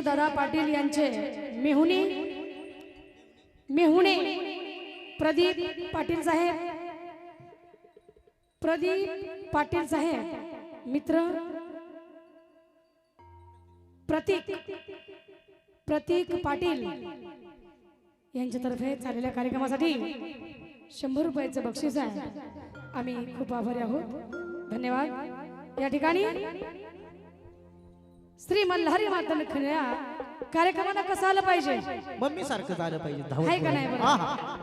किशोर दादा पाटील यांचे मेहुणी मेहुणे प्रदीप पाटील साहेब प्रदीप पाटील साहेब मित्र प्रतीक प्रतीक पाटील यांच्यातर्फे चाललेल्या कार्यक्रमासाठी शंभर रुपयाचं बक्षीस आहे. आम्ही खूप आभारी आहोत. धन्यवाद. या ठिकाणी श्री मल्हारी माता खन्या कार्यक्रमाला कसं आलं पाहिजे मम्मी सारखं झालं पाहिजे आहे का नाही. बरं?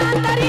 Cantar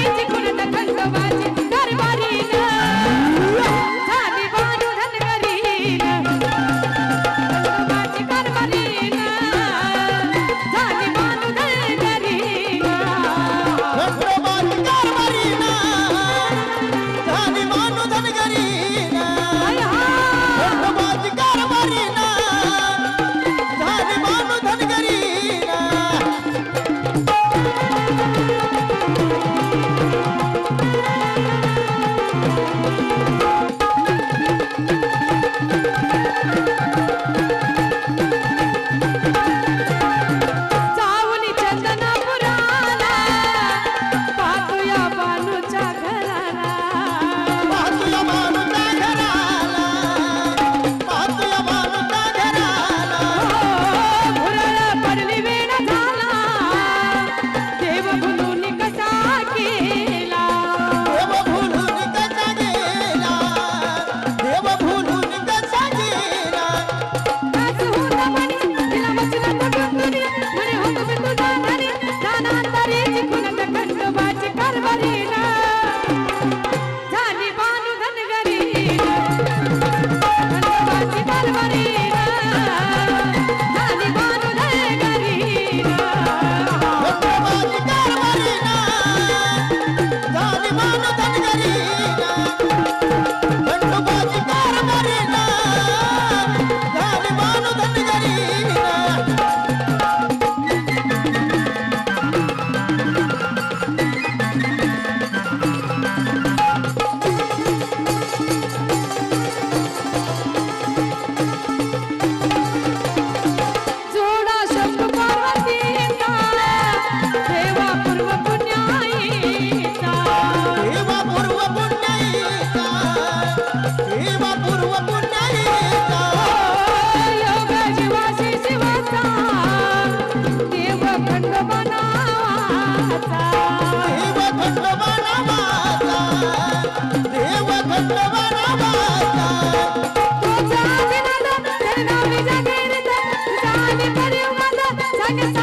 understand.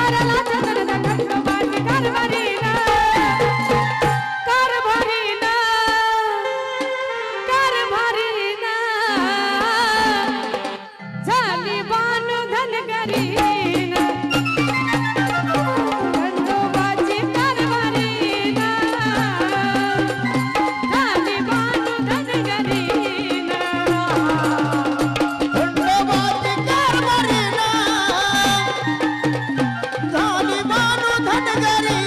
Madagari.